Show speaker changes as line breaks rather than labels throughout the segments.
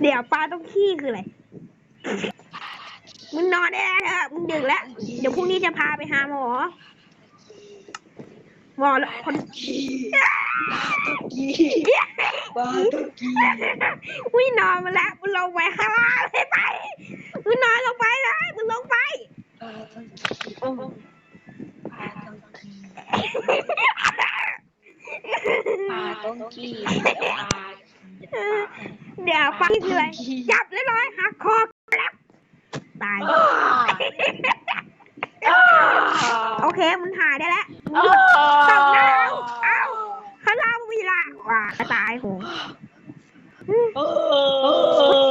เดี๋ยวปลาต้องขี้คืออะไร มึงนอนได้แล้วเถอะมึงดึกแล้ว เดี๋ยวพรุ่งนี้จะพาไปหาหมอ หมอแล้วคน
กี้ปลาตะกี้
วินอนมาแล้วมึงลงไปข้างล่างเลยไป มึงนอนลงไปเลยมึงลงไป
ปลาตะกี้โอ้ปลาตะกี้ปลาตะกี้ปลา
เดี๋ยวฟังคืออะไรจับเรียบร้อยหักคอแล้วตาย โอเคมันหายได้แล้วมึงหยุดตบหน้าเอาเอาข้างล่างมีละว่าตายโห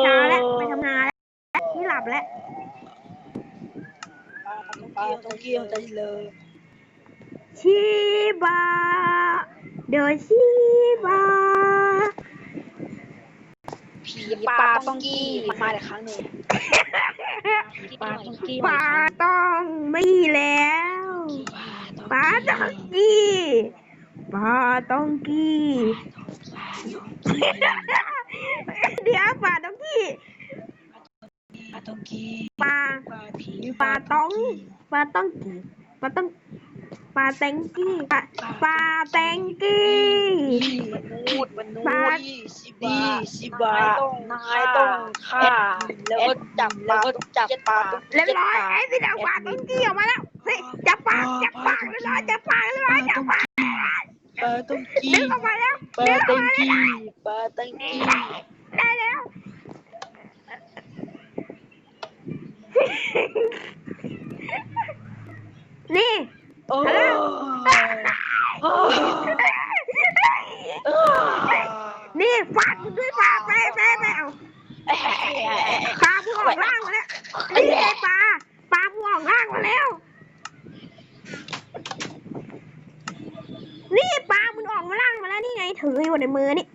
ช้าแล้วไปทำงานแล้วนี่หลับแล้ว
ปลาตะกี้มันจะเลย
ชิบะเดอชิบะ
ผี ปลาต้องกี้มาอีกครั้งหนึ่งปลาต้องกี้
ปลาต้องไม่แล้วปลาต้องกี้ปลาต้องกี้เดี๋ยวปลาต้องกี้
ปลาต้องกี้
ปลา
ปลาผี
ปลาต้องปลาต้องกี้ปลาต้องปลาแตงกี้ปลาปลาแตงกี้
มันนูดมันนู
ปลา
ดสิบาสิบานายต้องฆ่าแล้วก็จับแล้วก็จับปลา
เรียบร้อยไอ้พี่ดาวปลาต้องกี้ออกมาแล้วเฮ้ยจับปากจับปากเรียบร้อยจับปากเรียบร้อยจับปาก
ปลาต้องกี้
ดึงออกมาแล้ว
ปลา
ดึงอ
ต้
อก
ง
มา
กี้
แล้ว
ปลาต้องกี้
ได้แล้วนี่
โอ้ โอ้
นี่ฟาดมึงด้วยปลาไปไปไปเอาปลาผู้ออกล่างมาแล้วนี่ไงปลาปลาผู้ออกล่างมาแล้ว นี่ปลามึงออกมาล่างมาแล้วนี่ไงถืออยู่ในมือนี่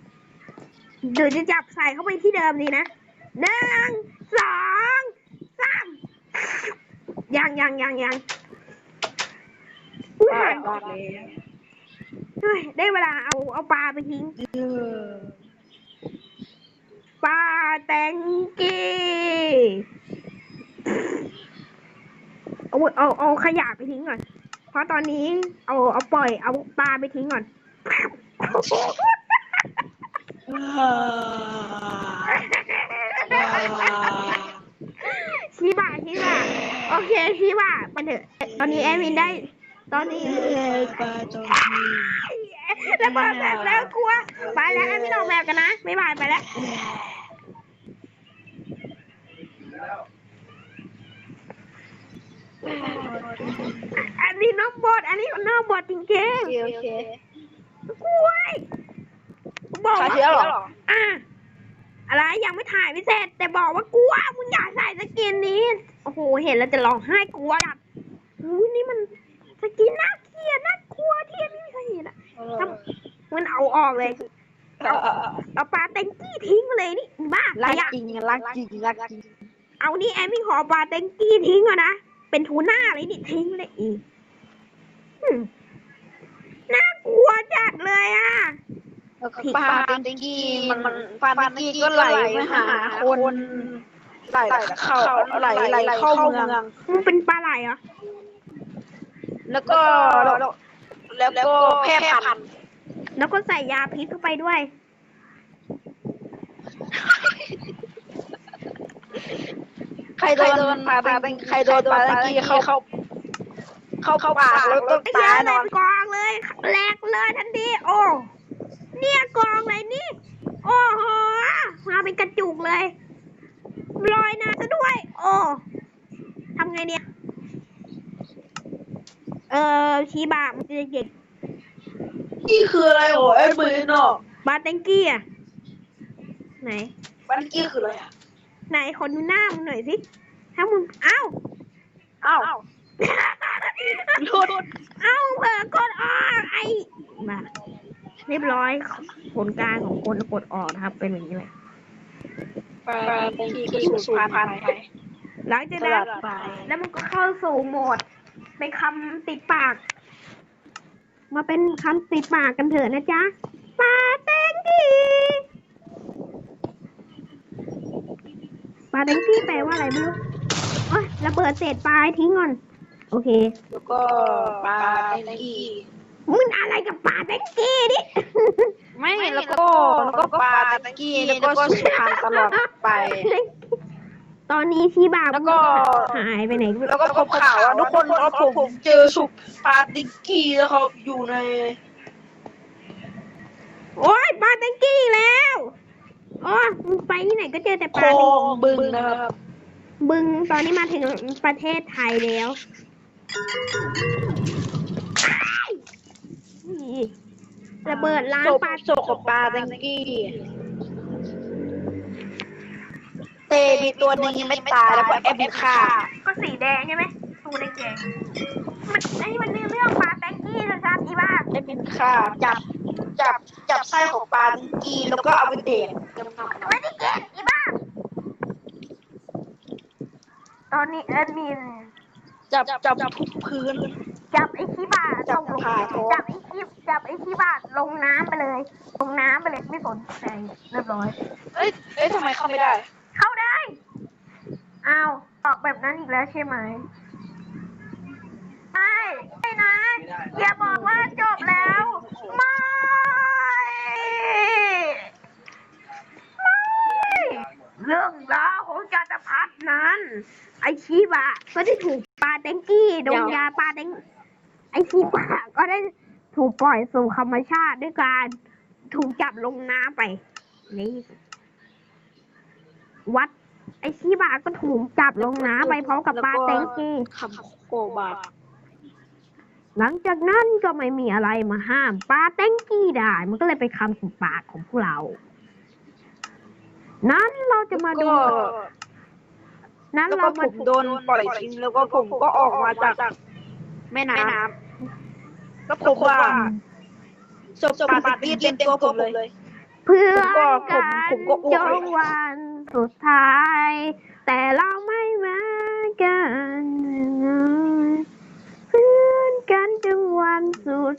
เดี๋ยวจะจับใส่เข้าไปที่เดิมนี่นะหนึ่งสองสามยังยังยังยังอุ๊ยหันเฮ้ยได้เวลาเอาเอาปลาไปทิ้ง ปลาแตงกี้เอาเอาเอาขยะไปทิ้งก่อน เพราะตอนนี้เอาเอาปล่อยเอาปลาไปทิ้งก่อนชีบะชีบะโอเคชีบะไปเถอะ ตอนนี้แอดมินได้ ตอนนี้แล้วเปิดแบบแล้วกลัว ไปแล้วแอดมินออกแบบกันนะ ไม่บายไปแล้ว อันนี้น้องบอดอันนี้น้องบอดจริง
โอเค
ๆกล้วยบอก
ขา
ว่า
เชื้อเหรอ
อะอะไรยังไม่ถ่ายไม่เสร็จ แต่บอกว่ากลัวมึงอยากใส่สกินนี้ โอ้โห เห็นแล้วจะร้องไห้กลัวดับอุ้ยนี่มันสกินน่าเกลียดน่ากลัวที่อันนี้ไม่เคยเห็นอะมันเอาออกเลยเอาปลาเต็งกี้ทิ้งไปเลยนี่บ้า
รั
ข
ก
ยะ
จริงรักจริงรักจริง
เอานี่แอมมี่ขอปลาเต็งกี้ทิ้งก่อนนะ เป็นทูน่าเลยนี่ทิ้งเลยอีกอืมน่ากลัวจัดเลยอะ
ปลาเต็งกี้มันมันปลาเต็งกี้ก็ไหลไปหาคนไหลเข้าไหลไหลเข้าเมือง
มันเป็นปลาไหลเหรอ
แล้วก็แล้วก็แพร่พันธุ์
แล้วก็ใส่ยาพิษเข้าไปด้วย
ใครโดนปลาเต็งใครโดนปลาเต็งกี้เข้าเข้าเข้าปากแล้วต้อง
ไอ้
ตา
เหี้ย
ย
เล
นอยน
กองเลยแหลกเลยทันทีโอ้เนี่ยกองเลยนี่ โอ้โหมาเป็นกระจุกเลยลอยน้ำซะด้วย โอ้ทำไงเนี่ย เออชีบะมันจะเด็ก
นี่คืออะไรโอ้ไอ้เบนอะ
บาเตงกี้อะไหน
มันกี้คืออะไรอะ
ไหนขอดูหน้ามึงหน่อยสิ ถ้ามึงเอ้า
อ้าวโทษ
เอ้าเผลอกดออกไอ้มาเรียบร้อยผลการของคนกดออกนะครับ เป็นอย่างนี้เลย
ปลาเต็งกี้สูญพันธุ์ไป
หลังจาก
ต
นั้
ลานดไป
แล้วมันก็เข้าสู่โหมดเป็นคำติดปาก มาเป็นคำติดปากกันเถอะนะจ๊ะปาเต้งกี้ ปลาแตงกี้แปลว่าอะไรไม่รู้โอ้ยระเบิดเศษปลาให้ทิ้งก่อน โอเค
แล้วก็ปลาแตงกี
มึงอะไรกับปลาแตงกี้ดิ
ไม่แล้วก็แล้วก็ปลาแตงกีแล้วก็สุพรรณตลอดไป
ตอนนี้ชีบา
แล้วก็
หายไปไหนไม่รู้
แล้วก็พบข่าวว่าทุกคนว่าผมเจอสุปลาแตงกีแล้วเขาอยู่ใน
โอ้ยปลาแตงกี้แล้ว โอ้ยมึงไปที่ไหนก็เจอแต่ป
ค
ลา
ล
แต
องงบึงนะครับ
บึงตอนนี้มาถึงประเทศไทยแล้วนี่ระเบิดล้างปลา
โซกับปลาแตงกี้เตมีตัวหนึงยังไม่ตายแล้วก็แอบฆ่า
ก็สีแดงใช่ไหมตัวแดงๆมันไอ้นี่มันเรื่องปลาแตงกี้นะครับอีบ้า
แอบฆ่าจับ จับจับไส้ของปลาแตงกี้แล้วก็เอาไปเด็ก
ไม่ได้เก็บอีบ้า ตอนนี้แอดมิน
จับจับทุกพื้น
จับไอ้ขี้บา
จับ
ลง
ขาเขา
จับไอ้ขี้จับไอ้ขี้บาลงน้ำไปเลย ลงน้ำไปเลยไม่สนใจเรียบร้อย
เอ้ยเอ้ยทำไมเข้าไม่ได้
เข้าได้อ้าวตอบแบบนั้นอีกแล้วใช่ไหมไม่ไม่นะอย่าบอกว่าจบแล้ว ไม่ไม่ ไอชีบะก็ได้ถูกปลาแตงกี้โดนยาปลาแตงไอชีบะก็ได้ถูกปล่อยสู่ธรรมชาติด้วยการถูกจับลงน้ำไปนี่วัด ไอชีบะก็ถูกจับลงน้ำไปพร้อมกับปลาแตงกี้
คำโกบา
หลังจากนั้นก็ไม่มีอะไรมาห้ามปลาแตงกี้ได้ มันก็เลยไปคำสู่ปากของพวกเรา นั้นเราจะมาดู
ก็
นั้น
แล้ว
เรา
ก็ผ
มาม
โดนปล่อยทิ้งแล้วก็ผมก็ออกมาจากแม่น้ำแล้วผมว่าศพปาร์ตี้เต็มตัวผมเลย
เพื่อ
ก็
น
ผม
กัน
ผมก็อ้ว
จ
กเลย
นวันสุดท้าย แต่เราไม่เหมือนกันเพื่อนกันจนวันสุด